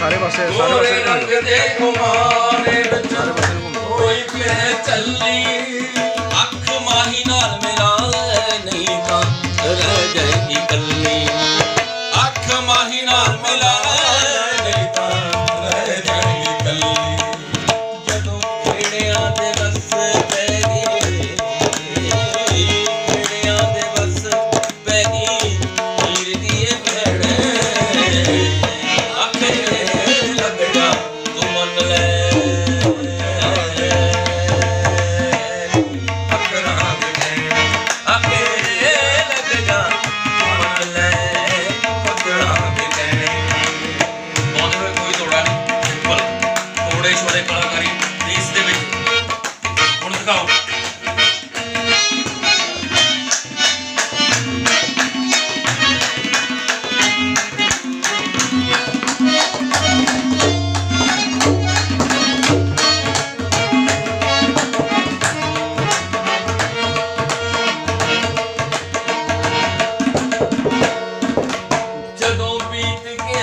ਸਾਰੇ ਪਾਸੇ ਸਾਰੇ ਪਾਸੇ ਰੰਗ ਦੇ ਘੁਮਾਰੇ ਚੱਲੀ। ਅੱਖ ਮਾਹੀ ਮੇਰਾ ਨਹੀਂ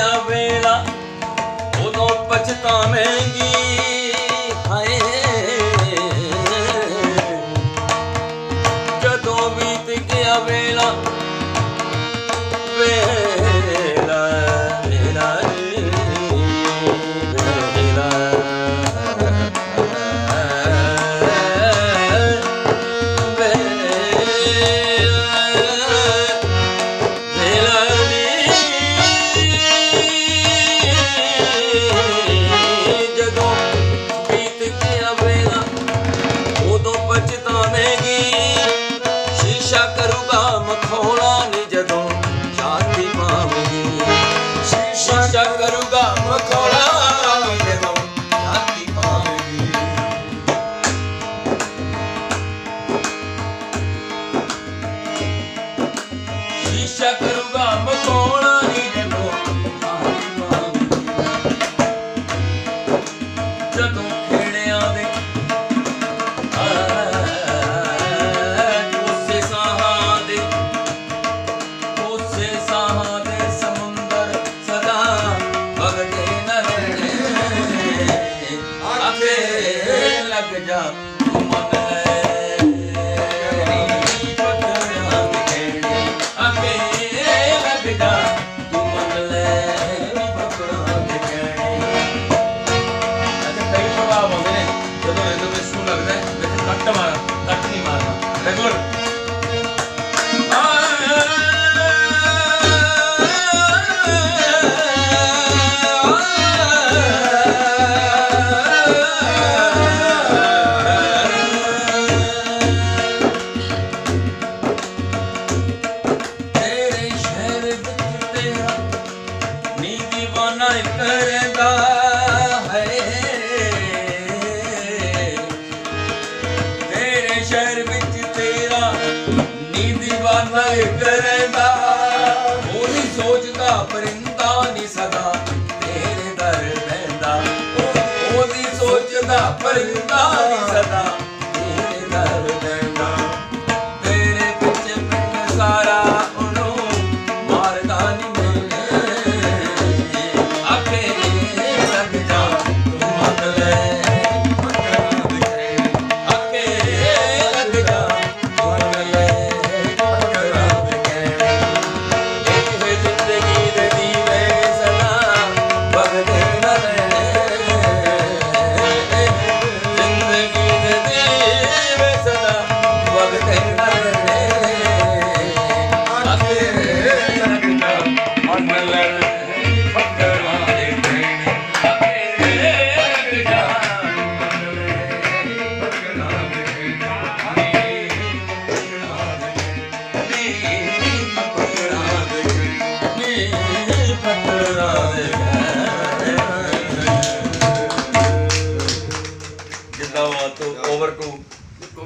ਆਇਆ ਵੇਲਾ ਉਦੋਂ ਪਛਤਾਵੇਂਗੀ। ਹਾਏ ਜਦੋਂ ਬੀਤ ਗਿਆ ਵੇਲਾ Shut ਕਰਦਾ ਤੇਰੇ ਸ਼ਹਿਰ ਵਿੱਚ ਤੇਰਾ ਨੀ دیਵਾਨਾ ਕਰਦਾ। ਉਹ ਸੋਚਦਾ ਪਰਿੰਦਾ ਨਹੀਂ ਸਦਾ। ਤੇਰੇ ਦਰ ਬੈਂਦਾ ਸੋਚਦਾ ਪਰਿੰਦਾ